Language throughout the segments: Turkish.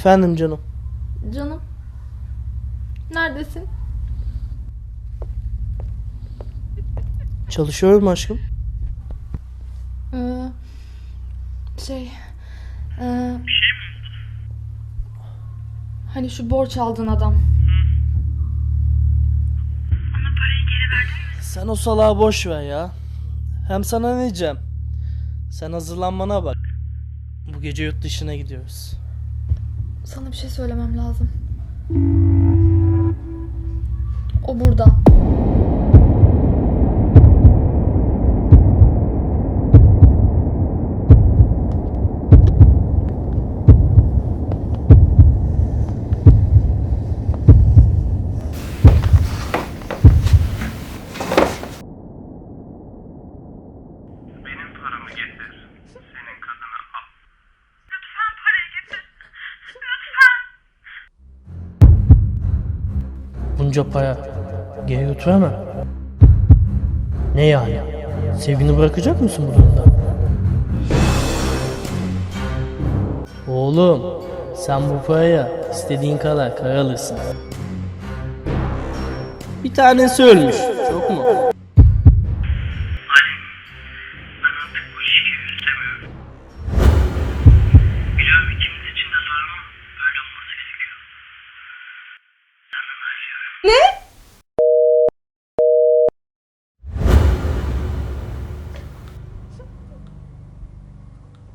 Efendim canım. Canım. Neredesin? Çalışıyorum aşkım. Ee, şey... ee, Hani şu borç aldığın adam. Sen o salağı boş ver ya. Hem sana ne diyeceğim? Sen hazırlanmana bak. Bu gece yurt dışına gidiyoruz. Sana bir şey söylemem lazım. O burada. Benim paramı getir. Senin kadını al. Lütfen parayı getir. Lütfen. Bunca para geri götüremem. Ne yani? Sevgini bırakacak mısın bu durumda? Oğlum, sen bu paraya istediğin kadar kara alırsın. Bir tanesi ölmüş.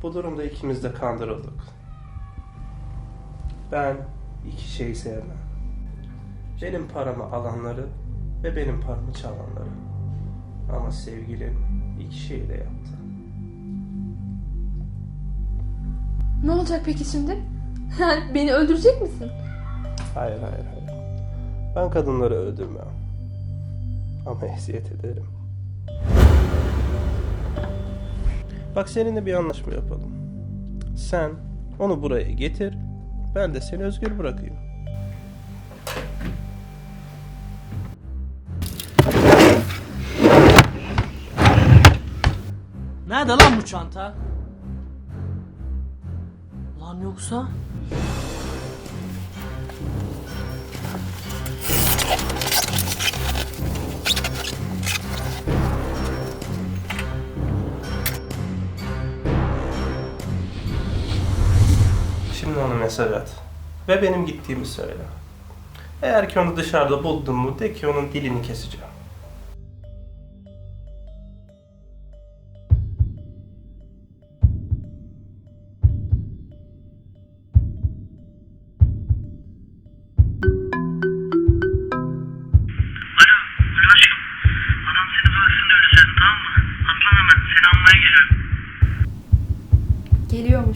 Bu durumda ikimiz de kandırıldık. Ben iki şeyi sevmem. Benim paramı alanları ve benim paramı çalanları. Ama sevgilim iki şeyi de yaptı. Ne olacak peki şimdi? Beni öldürecek misin? Hayır hayır hayır. Ben kadınları öldürmem. Ama eziyet ederim. Bak seninle bir anlaşma yapalım. Sen onu buraya getir. Ben de seni özgür bırakayım. Nerede lan bu çanta? Lan yoksa? Şimdi ona mesaj at. Ve benim gittiğimi söyle. Eğer ki onu dışarıda buldun mu de ki onun dilini keseceğim. Alo,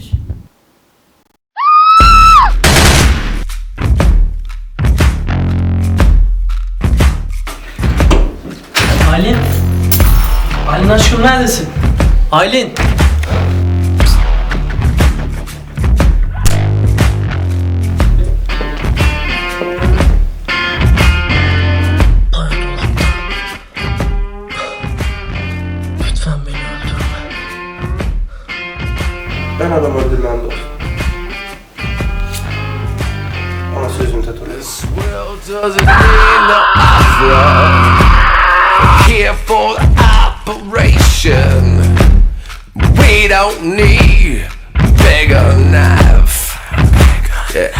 Aylin. Aylin aşkım neredesin? Aylin. Lütfen beni öldürme. Ben adam öldürmem dostum. Ama sözümde duruyorum. world doesn't need no operation. We don't need bigger knife. Yeah.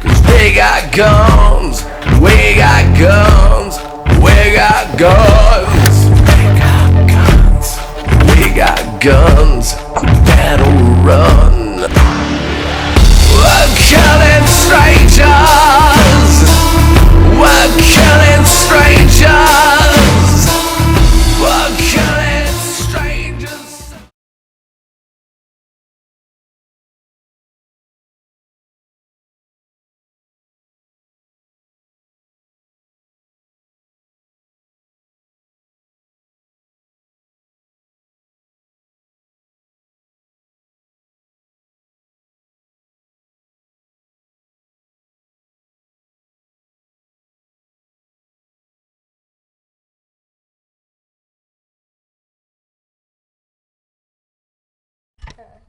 Cause they got guns, we got guns, we got guns. We got guns, we better run. We're Uh.